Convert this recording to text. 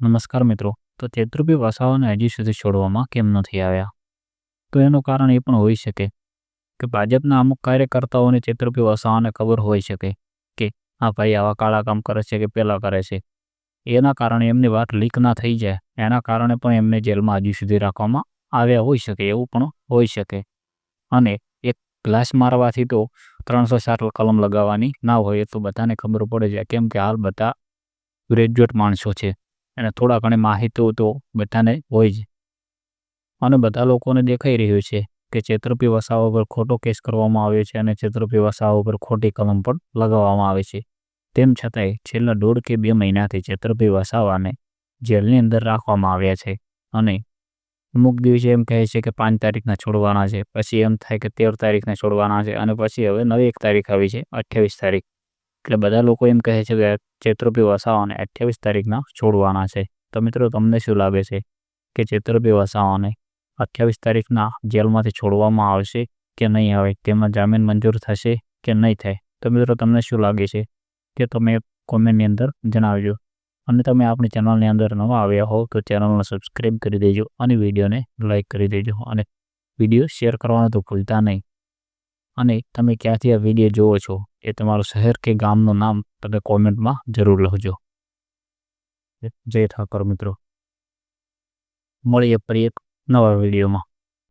નમસ્કાર મિત્રો. તો ચૈત્રુપી ભાષાઓને હજી સુધી છોડવામાં કેમ નથી આવ્યા? તો એનું કારણ એ પણ હોઈ શકે કે ભાજપના અમુક કાર્યકર્તાઓને ચૈત્રુપી ભાષાઓને ખબર હોઈ શકે કે આ ભાઈ આવા કાળા કામ કરે છે કે પેલા કરે છે. એના કારણે એમની વાત લીક ના થઈ જાય. એના કારણે પણ એમને જેલમાં હજી સુધી રાખવામાં આવ્યા હોઈ શકે, એવું પણ હોઈ શકે. અને એક ગ્લાસ મારવાથી તો ત્રણસો સાત કલમ લગાવવાની ના હોય તો બધાને ખબર પડે છે કેમ કે હાલ બધા ગ્રેજ્યુએટ માણસો છે. અને થોડા ઘણી માહિતીઓ તો બધાને હોય જ. અને બધા લોકોને દેખાઈ રહ્યું છે કે છેતરપી વસાવા પર ખોટો કેસ કરવામાં આવ્યો છે અને છેતરપી વસાવા પર ખોટી કલમ પણ લગાવવામાં આવે છે. તેમ છતાંય છેલ્લા દોઢ કે બે મહિનાથી છેતરપી વસાવાને જેલની અંદર રાખવામાં આવ્યા છે. અને અમુક દિવસે એમ કહે છે કે પાંચ તારીખના છોડવાના છે, પછી એમ થાય કે તેર તારીખને છોડવાના છે અને પછી હવે નવી એક તારીખ આવી છે, અઠ્યાવીસ તારીખ. એટલે બધા લોકો એમ કહે છે કે ચેત્રપી વસાવાને અઠ્યાવીસ તારીખના છોડવાના છે. તો મિત્રો તમને શું લાગે છે કે ચેત્રપી વસાવાને અઠ્યાવીસ તારીખના જેલમાંથી છોડવામાં આવશે કે નહીં આવે? તેમાં જામીન મંજૂર થશે કે નહીં થાય? તો મિત્રો તમને શું લાગે છે કે તમે કોમેન્ટની અંદર જણાવજો. અને તમે આપણી ચેનલની અંદર નવા આવ્યા હો તો ચેનલને સબસ્ક્રાઈબ કરી દેજો અને વિડીયોને લાઇક કરી દેજો. અને વીડિયો શેર કરવાનું તો ભૂલતા નહીં. અને તમે ક્યાંથી આ વીડિયો જોવો છો એ તમારું શહેર કે ગામનું નામ તમે કોમેન્ટમાં જરૂર લખજો. જય ઠાકર મિત્રો. મળીએ ફરી એક નવા વિડીયોમાં